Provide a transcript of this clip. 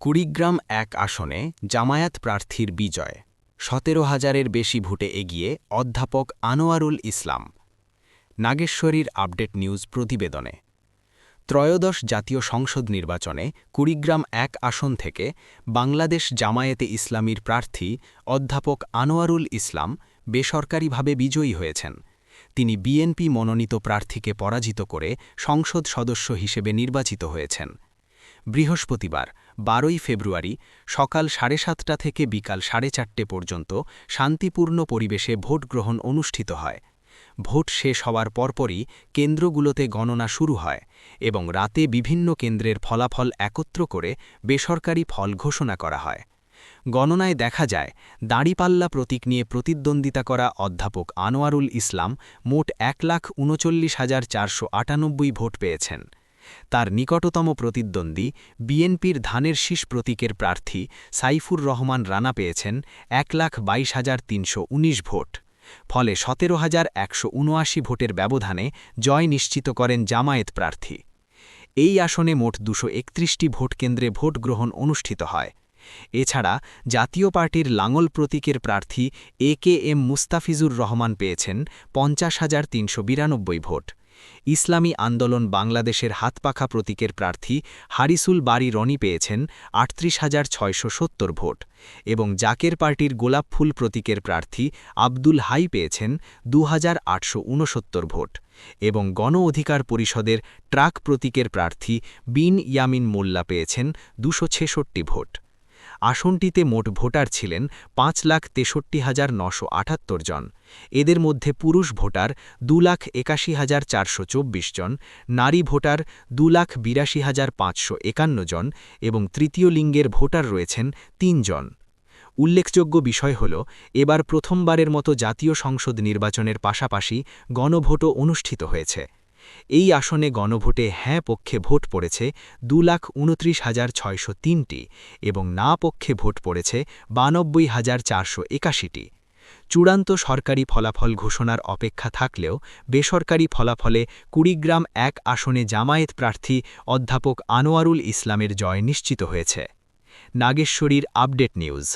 কুড়িগ্রাম এক আসনে জামায়াত প্রার্থীর বিজয়, সতেরো হাজারের বেশি ভোটে এগিয়ে অধ্যাপক আনোয়ারুল ইসলাম। নাগেশ্বরীর আপডেট নিউজ প্রতিবেদনে। ত্রয়োদশ জাতীয় সংসদ নির্বাচনে কুড়িগ্রাম এক আসন থেকে বাংলাদেশ জামায়াতে ইসলামীর প্রার্থী অধ্যাপক আনোয়ারুল ইসলাম বেসরকারিভাবে বিজয়ী হয়েছেন। তিনি বিএনপি মনোনীত প্রার্থীকে পরাজিত করে সংসদ সদস্য হিসেবে নির্বাচিত হয়েছেন। বৃহস্পতিবার, বারোই ফেব্রুয়ারি, সকাল সাড়ে সাতটা থেকে বিকাল সাড়ে চারটে পর্যন্ত শান্তিপূর্ণ পরিবেশে ভোট গ্রহণ অনুষ্ঠিত হয়। ভোট শেষ হওয়ার পরপরই কেন্দ্রগুলোতে গণনা শুরু হয় এবং রাতে বিভিন্ন কেন্দ্রের ফলাফল একত্র করে বেসরকারি ফল ঘোষণা করা হয়। গণনায় দেখা যায়, দাঁড়িপাল্লা প্রতীক নিয়ে প্রতিদ্বন্দ্বিতা করা অধ্যাপক আনোয়ারুল ইসলাম মোট এক লাখ উনচল্লিশ হাজার চারশো আটানব্বই ভোট পেয়েছেন। তার নিকটতম প্রতিদ্বন্দ্বী বিএনপির ধানের শীষ প্রতীকের প্রার্থী সাইফুর রহমান রানা পেয়েছেন এক লাখ বাইশ হাজার তিনশো উনিশ ভোট। ফলে সতেরো হাজার একশো ভোটের ব্যবধানে জয় নিশ্চিত করেন জামায়েত প্রার্থী। এই আসনে মোট দুশো একত্রিশটি ভোটকেন্দ্রে ভোট গ্রহণ অনুষ্ঠিত হয়। এছাড়া জাতীয় পার্টির লাঙল প্রতীকের প্রার্থী A K M Mustafizur Rahman পেয়েছেন পঞ্চাশ হাজার তিনশো বিরানব্বই ভোট। ইসলামী আন্দোলন বাংলাদেশের হাতপাখা প্রতীকের প্রার্থী হারিসুল বাড়ি রনি পেয়েছেন আটত্রিশ হাজার ভোট এবং জাকের পার্টির গোলাপ ফুল প্রতীকের প্রার্থী আব্দুল হাই পেয়েছেন দু হাজার আটশো উনসত্তর ভোট এবং গণ অধিকার পরিষদের ট্রাক প্রতীকের প্রার্থী বিন ইয়ামিন মোল্লা পেয়েছেন দুশো ভোট। আসনটিতে মোট ভোটার ছিলেন পাঁচ লাখ তেষট্টি হাজার নশো আটাত্তর জন। এদের মধ্যে পুরুষ ভোটার দু লাখ একাশি হাজার চারশো চব্বিশ জন, নারী ভোটার দু লাখ বিরাশি হাজার পাঁচশো একান্ন জন এবং তৃতীয় লিঙ্গের ভোটার রয়েছেন তিনজন উল্লেখযোগ্য বিষয় হল, এবার প্রথমবারের মতো জাতীয় সংসদ নির্বাচনের পাশাপাশি গণভোটও অনুষ্ঠিত হয়েছে। এই আসনে গণভোটে হ্যাঁ পক্ষে ভোট পড়েছে দু লাখ উনত্রিশ হাজার ছয়শো তিনটি এবং না পক্ষে ভোট পড়েছে বানব্বই হাজার চারশো একাশিটি। চূড়ান্ত সরকারি ফলাফল ঘোষণার অপেক্ষা থাকলেও বেসরকারি ফলাফলে কুড়িগ্রাম এক আসনে জামায়েত প্রার্থী অধ্যাপক আনোয়ারুল ইসলামের জয় নিশ্চিত হয়েছে। নাগেশ্বরীর আপডেট নিউজ।